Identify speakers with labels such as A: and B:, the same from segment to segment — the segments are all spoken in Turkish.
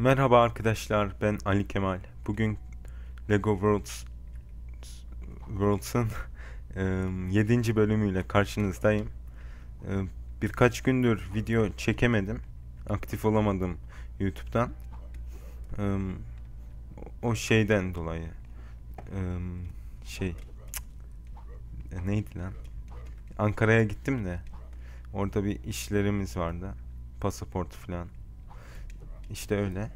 A: Merhaba arkadaşlar, ben Ali Kemal. Bugün Lego Worlds Worlds'ın 7. bölümüyle karşınızdayım. Birkaç gündür video çekemedim. Aktif olamadım YouTube'dan. O şeyden dolayı. Şey cık, neydi lan? Ankara'ya gittim de orada bir işlerimiz vardı. Pasaport falan. İşte öyle.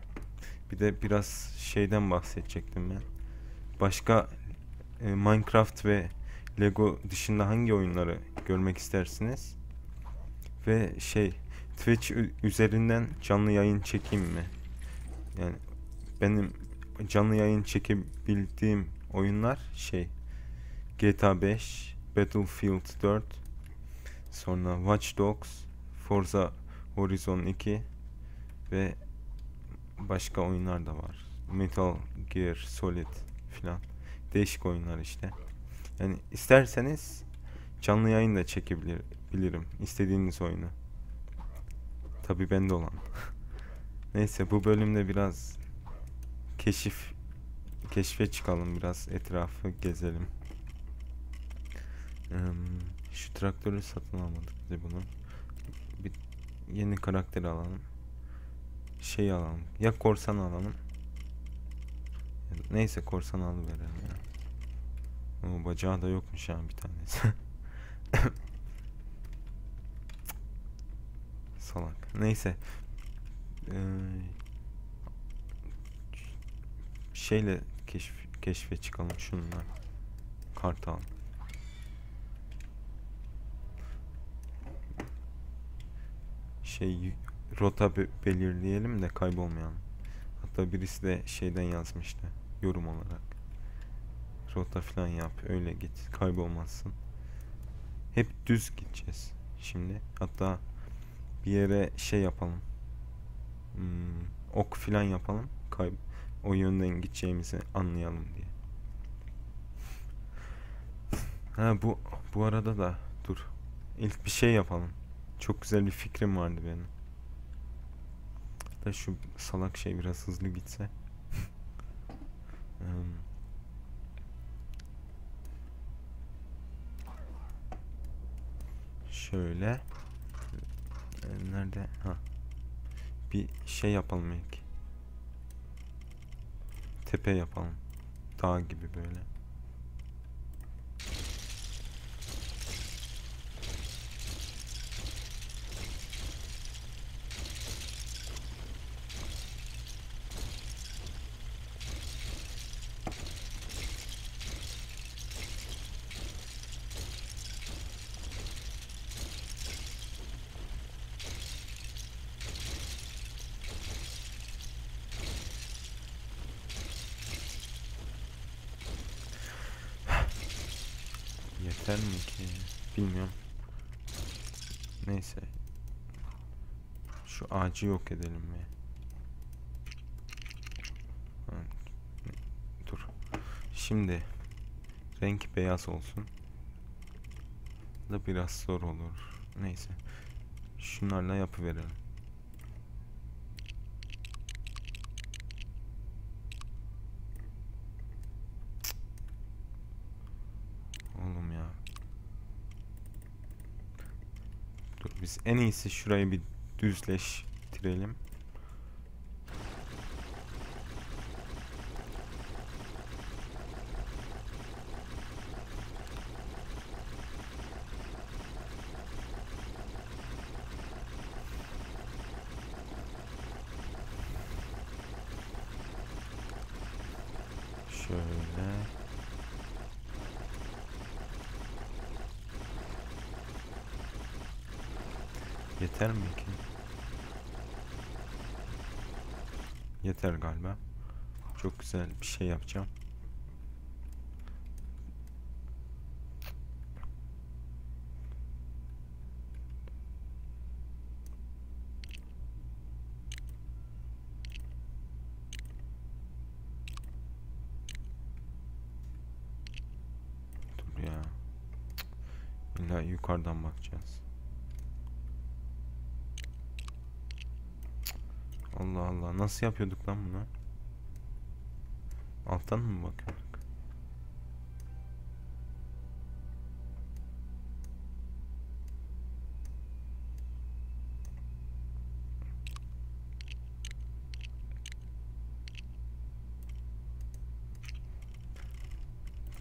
A: Bir de biraz şeyden bahsedecektim ben. Başka e, Minecraft ve Lego dışında hangi oyunları görmek istersiniz? Ve şey Twitch üzerinden canlı yayın çekeyim mi? Yani benim canlı yayın çekebildiğim oyunlar şey GTA 5, Battlefield 4, sonra Watch Dogs, Forza Horizon 2 ve başka oyunlar da var. Metal Gear Solid filan. Değişik oyunlar işte. Yani isterseniz canlı yayın da çekebilir bilirim istediğiniz oyunu. Tabii bende olan. Neyse bu bölümde biraz keşif keşfe çıkalım biraz etrafı gezelim. Şu traktörü satın almadık bir bunu. Bir yeni karakteri alalım şey alalım. Ya korsan alalım. Neyse korsan alıverelim ya. O bacağı da yokmuş ya bir tanesi. Salak. Neyse. Ee, şeyle keşf keşfe çıkalım şununla. Kartal. Şey rota be- belirleyelim de kaybolmayalım. Hatta birisi de şeyden yazmıştı yorum olarak. Rota falan yap öyle git kaybolmazsın. Hep düz gideceğiz şimdi. Hatta bir yere şey yapalım. Hmm, ok falan yapalım. Kay o yönden gideceğimizi anlayalım diye. Ha bu bu arada da dur. İlk bir şey yapalım. Çok güzel bir fikrim vardı benim. Da şu salak şey biraz hızlı gitse. Em, Şöyle. E, Nerede? Ha. Bir şey yapalım ilk. Tepe yapalım. Dağ gibi böyle. Yeter mi ki? Bilmiyorum. Neyse. Şu ağacı yok edelim mi? Dur. Şimdi renk beyaz olsun. Da biraz zor olur. Neyse. Şunlarla yapıverelim. Oğlum ya. En iyisi şurayı bir düzleştirelim. Şöyle. Yeter mi ki? Yeter galiba. Çok güzel bir şey yapacağım. Dur ya. İlla yukarıdan bakacağız. Nasıl yapıyorduk lan bunu? Alttan mı bakıyorduk?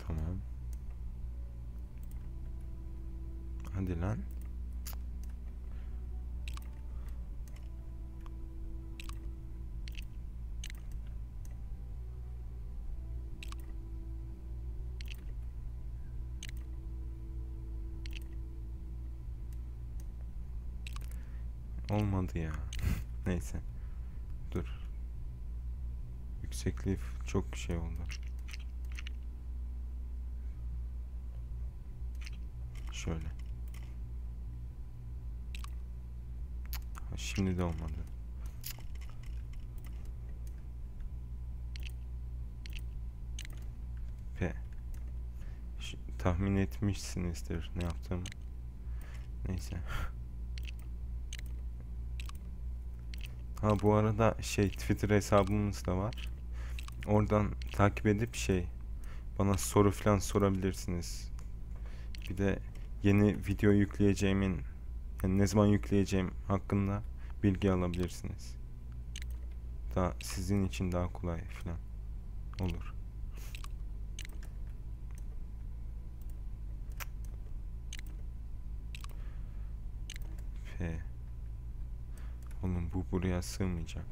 A: Tamam. Hadi lan. Olmadı ya. Neyse. Dur. Yüksekliği çok şey oldu. Şöyle. Ha, Şimdi de olmadı. P. Tahmin etmişsinizdir ne yaptığımı. Neyse. Ha bu arada şey Twitter hesabımız da var. Oradan takip edip şey bana soru falan sorabilirsiniz. Bir de yeni video yükleyeceğimin yani ne zaman yükleyeceğim hakkında bilgi alabilirsiniz. Daha sizin için daha kolay falan olur. F. Oğlum bu buraya sığmayacak.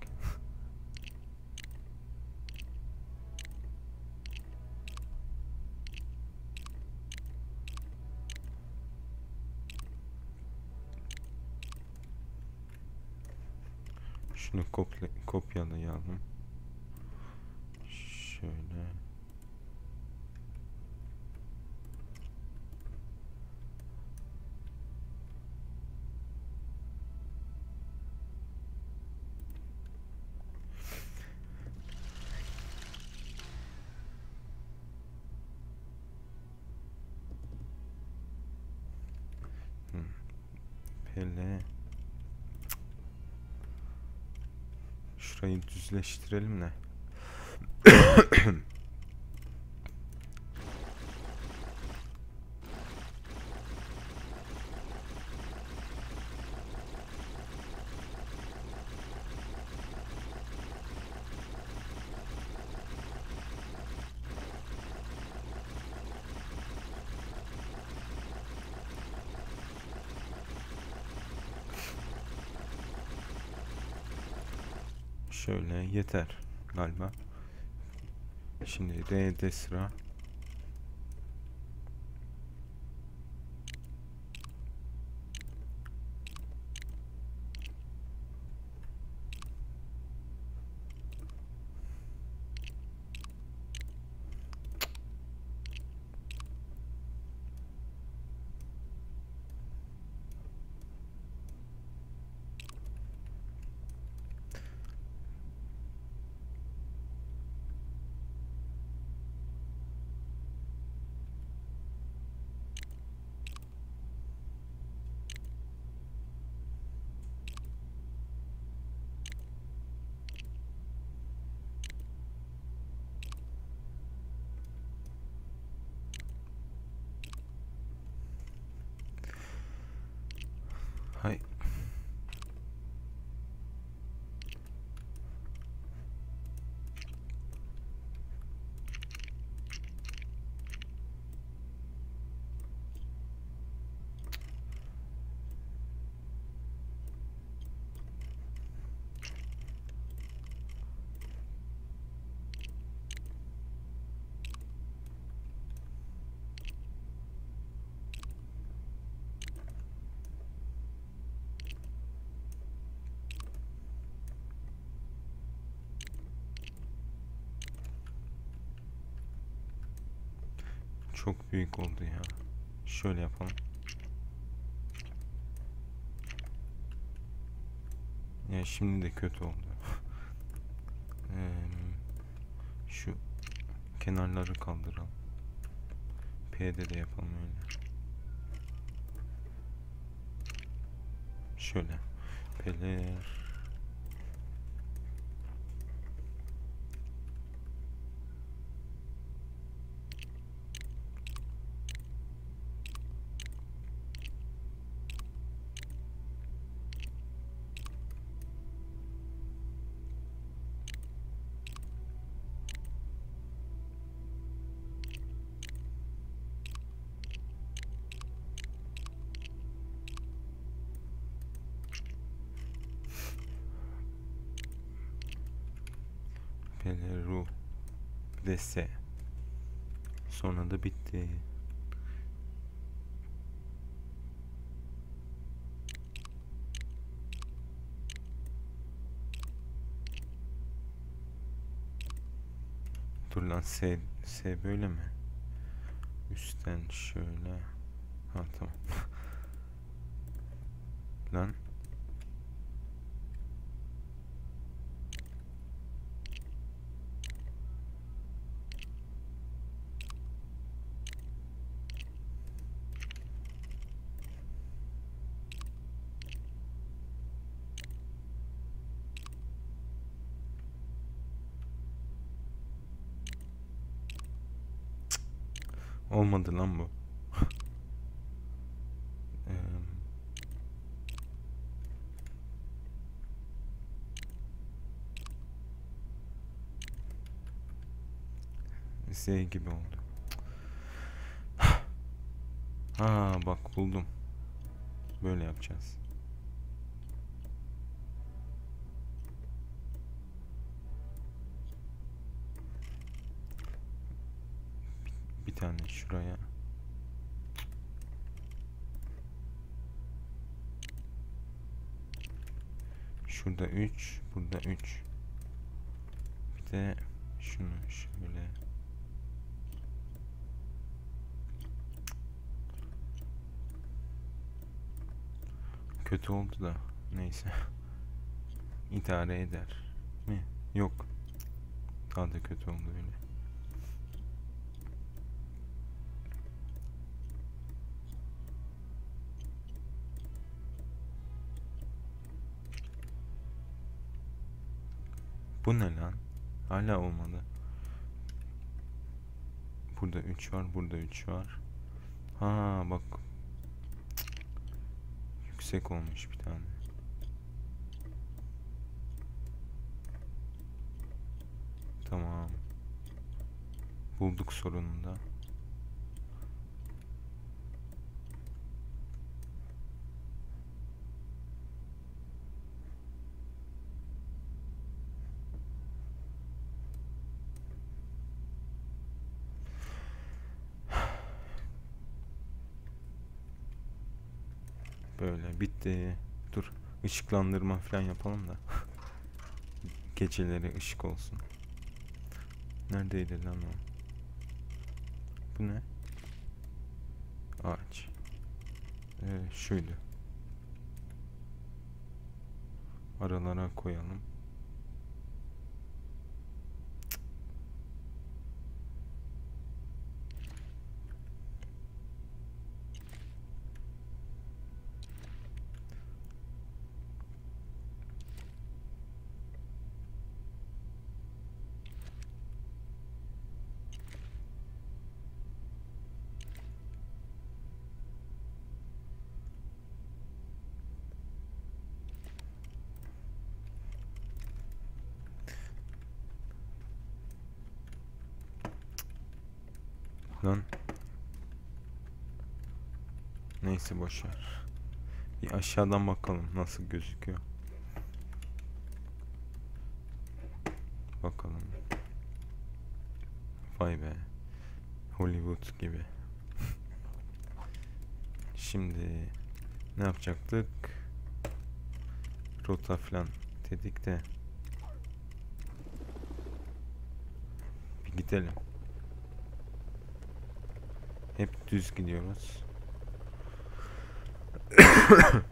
A: Şunu kopya kopyalayalım. Şöyle. Hmm. Pele. Şurayı düzleştirelim de. Şöyle yeter galiba. Şimdi R'de sıra. Hay. Çok büyük oldu ya. Şöyle yapalım. Ya şimdi de kötü oldu. Şu kenarları kaldıralım. P'de de yapalım öyle. Şöyle. Peler. Peleru. Bir de S. Sonra da bitti. Dur lan S, S böyle mi? Üstten şöyle. Ha tamam. lan. Olmadı lan bu. Z gibi oldu. Ha bak buldum. Böyle yapacağız. Tane şuraya. Şurada 3, burada 3. Bir de şunu şöyle. Kötü oldu da neyse. İdare eder mi? Yok. Daha da kötü oldu öyle. Bu ne lan? Hala olmadı. Burada 3 var, burada 3 var. Ha bak. Yüksek olmuş bir tane. Tamam. Bulduk sorununda. Böyle bitti. Dur. ışıklandırma falan yapalım da. Geceleri ışık olsun. Neredeydi lan o? Bu ne? Ağaç. Ee, şuydu. Aralara koyalım. Lan. Neyse boş ver. Bir aşağıdan bakalım nasıl gözüküyor. Bakalım. Vay be. Hollywood gibi. Şimdi ne yapacaktık? Rota falan dedik de. Bir gidelim. Hep düz gidiyoruz.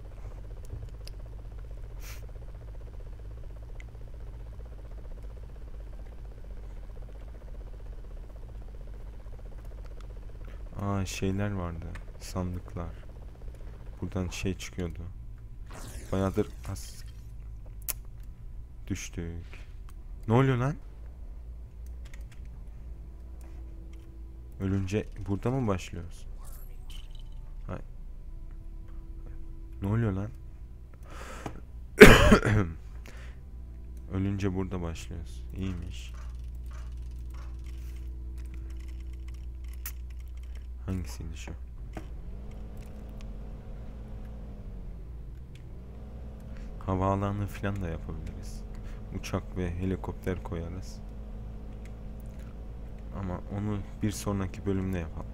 A: Aa şeyler vardı. Sandıklar. Buradan şey çıkıyordu. Bayağıdır Cık. düştük. Ne oluyor lan? Ölünce burada mı başlıyoruz? Hay. Ne oluyor lan? Ölünce burada başlıyoruz. İyiymiş. Hangisiydi şu? Havaalanı falan da yapabiliriz. Uçak ve helikopter koyarız. Onu bir sonraki bölümde yapalım.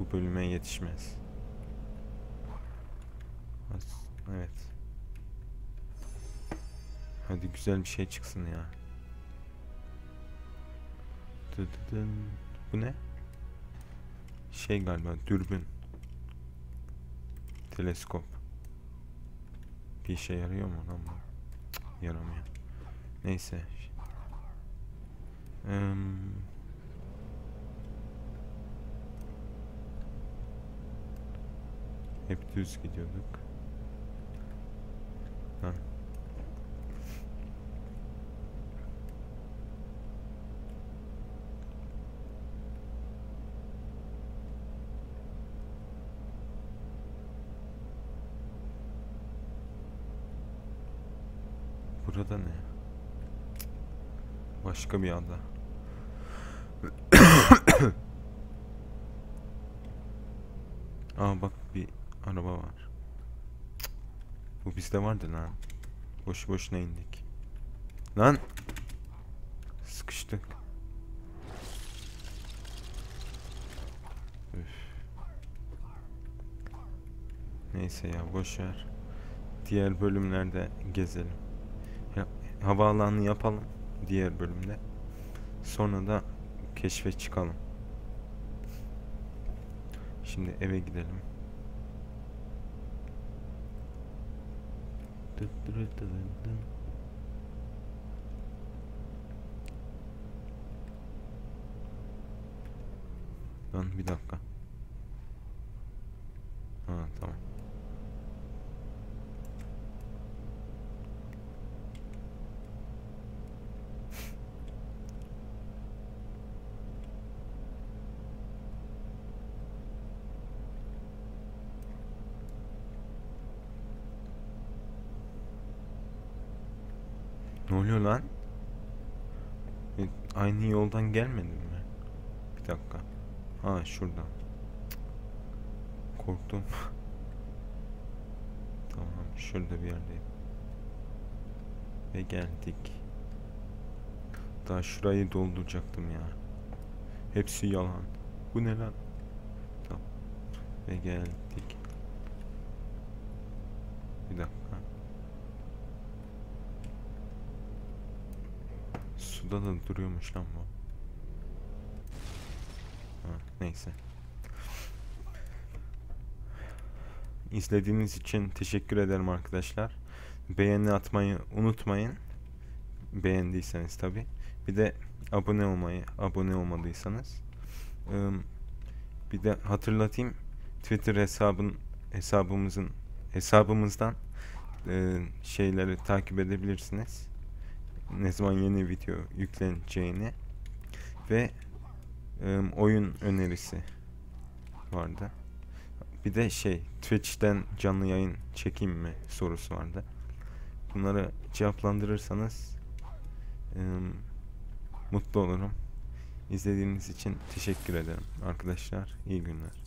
A: Bu bölüme yetişmez. Evet. Hadi güzel bir şey çıksın ya. Bu ne? Şey galiba dürbün. Teleskop. Bir işe yarıyor mu lan bu? Yaramıyor. Neyse. Em, hep düz gidiyorduk. Ha. Burada ne? Başka bir ada. Aa bak araba var. Bu bizde vardı lan. Boş boşuna indik. Lan! Sıkıştık. Üf. Neyse ya boş ver. Diğer bölümlerde gezelim. Ya, havaalanı yapalım diğer bölümde. Sonra da keşfe çıkalım. Şimdi eve gidelim. Lan bir dakika. Ha tamam. Oluyor lan? E, Aynı yoldan gelmedim mi? Bir dakika. Ha şuradan. Korktum. tamam şurada bir yerdeyim. Ve geldik. Daha şurayı dolduracaktım ya. Hepsi yalan. Bu ne lan? Tamam. Ve geldik. Bir dakika. Suda da duruyormuş lan bu. Ha, neyse. İzlediğiniz için teşekkür ederim arkadaşlar. Beğeni atmayı unutmayın. Beğendiyseniz tabi. Bir de abone olmayı, abone olmadıysanız. Bir de hatırlatayım. Twitter hesabın hesabımızın hesabımızdan e, şeyleri takip edebilirsiniz. Ne zaman yeni video yükleneceğini ve e, oyun önerisi vardı. Bir de şey Twitch'ten canlı yayın çekeyim mi sorusu vardı. Bunları cevaplandırırsanız e, mutlu olurum. İzlediğiniz için teşekkür ederim arkadaşlar. İyi günler.